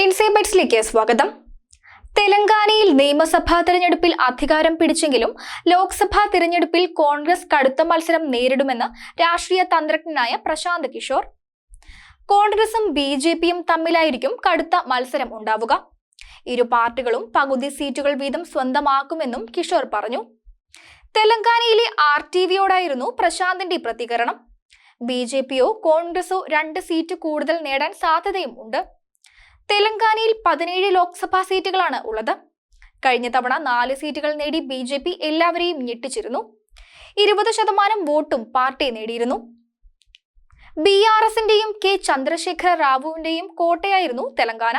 ഇൻസൈബൈറ്റ്സിലേക്ക് സ്വാഗതം. തെലങ്കാനയിൽ നിയമസഭാ തിരഞ്ഞെടുപ്പിൽ അധികാരം പിടിച്ചെങ്കിലും ലോക്സഭാ തിരഞ്ഞെടുപ്പിൽ കോൺഗ്രസ് കടുത്ത മത്സരം നേരിടുമെന്ന് രാഷ്ട്രീയ തന്ത്രജ്ഞനായ പ്രശാന്ത് കിഷോർ. കോൺഗ്രസും ബി ജെ പിയും തമ്മിലായിരിക്കും കടുത്ത മത്സരം ഉണ്ടാവുക. ഇരു പാർട്ടികളും പകുതി സീറ്റുകൾ വീതം സ്വന്തമാക്കുമെന്നും കിഷോർ പറഞ്ഞു. തെലങ്കാനയിലെ ആർ ടി വിയോടായിരുന്നു പ്രശാന്തിന്റെ പ്രതികരണം. ബി ജെ പിയോ കോൺഗ്രസോ രണ്ട് സീറ്റ് കൂടുതൽ നേടാൻ സാധ്യതയും ഉണ്ട്. തെലങ്കാനയിൽ പതിനേഴ് ലോക്സഭാ സീറ്റുകളാണ് ഉള്ളത്. കഴിഞ്ഞ തവണ നാല് സീറ്റുകൾ നേടി ബി ജെ പി എല്ലാവരെയും ഞെട്ടിച്ചിരുന്നു. ഇരുപത് ശതമാനം വോട്ടും പാർട്ടി നേടിയിരുന്നു. ബി ആർ എസിന്റെയും കെ ചന്ദ്രശേഖര റാവുവിന്റെയും കോട്ടയായിരുന്നു തെലങ്കാന.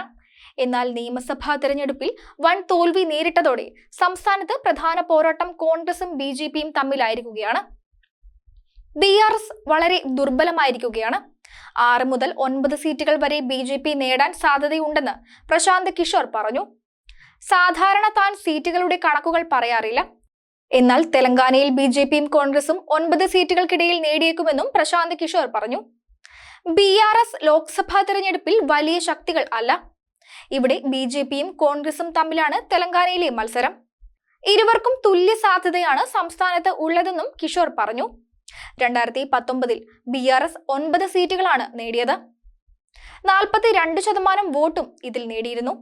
എന്നാൽ നിയമസഭാ തെരഞ്ഞെടുപ്പിൽ വൻ തോൽവി നേരിട്ടതോടെ സംസ്ഥാനത്ത് പ്രധാന പോരാട്ടം കോൺഗ്രസും ബി ജെ പിയും തമ്മിലായിരിക്കുകയാണ്. ബി ആർ എസ് വളരെ ദുർബലമായിരിക്കുകയാണ്. ആറ് മുതൽ ഒൻപത് സീറ്റുകൾ വരെ ബി ജെ പി നേടാൻ സാധ്യതയുണ്ടെന്ന് പ്രശാന്ത് കിഷോർ പറഞ്ഞു. സാധാരണ താൻ സീറ്റുകളുടെ കണക്കുകൾ പറയാറില്ല. എന്നാൽ തെലങ്കാനയിൽ ബി ജെ പിയും കോൺഗ്രസും ഒൻപത് സീറ്റുകൾക്കിടയിൽ നേടിയേക്കുമെന്നും പ്രശാന്ത് കിഷോർ പറഞ്ഞു. ബി ആർ എസ് ലോക്സഭാ തെരഞ്ഞെടുപ്പിൽ വലിയ ശക്തികൾ അല്ല. ഇവിടെ ബി ജെ പിയും കോൺഗ്രസും തമ്മിലാണ് തെലങ്കാനയിലെ മത്സരം. ഇരുവർക്കും തുല്യ സാധ്യതയാണ് സംസ്ഥാനത്ത് ഉള്ളതെന്നും കിഷോർ പറഞ്ഞു. രണ്ടായിരത്തി പത്തൊമ്പതിൽ ബി ആർ എസ് ഒൻപത് സീറ്റുകളാണ് നേടിയത്. നാൽപ്പത്തി രണ്ട് ശതമാനം വോട്ടും ഇതിൽ നേടിയിരുന്നു.